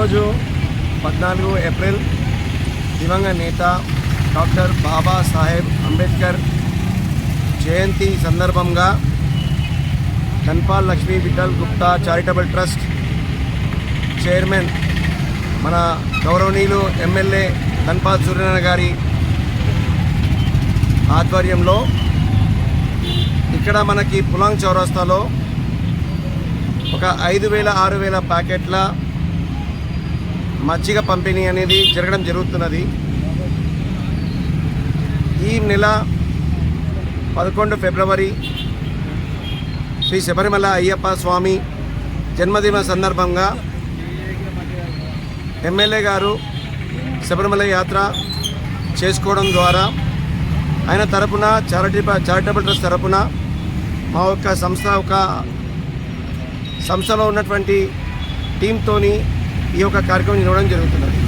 ఈరోజు పద్నాలుగు ఏప్రిల్ దివంగత నేత డాక్టర్ బాబా సాహెబ్ అంబేద్కర్ జయంతి సందర్భంగా Dhanpal Lakshmi Vithal Gupta charitable trust chairman మన గౌరవనీయులు ఎమ్మెల్యే ధన్పాల్ సూర్యనారాయణ గారి ఆధ్వర్యంలో ఇక్కడ మనకి పులాంగ్ చౌరస్తాలో ఒక ఐదు వేల ఆరు వేల ప్యాకెట్ల మజ్జిగ పంపిణీ అనేది జరగడం జరుగుతున్నది. ఈ నెల పదకొండు ఫిబ్రవరి శ్రీ శబరిమల అయ్యప్ప స్వామి జన్మదిన సందర్భంగా ఎమ్మెల్యే గారు శబరిమల యాత్ర చేసుకోవడం ద్వారా ఆయన తరపున చారిటబుల్ చారిటబుల్ ట్రస్ట్ తరపున మా యొక్క సంస్థ ఒక సంస్థలో ఉన్నటువంటి టీంతోని ఈ యొక్క కార్యక్రమం నిర్వహణ జరుగుతున్నది.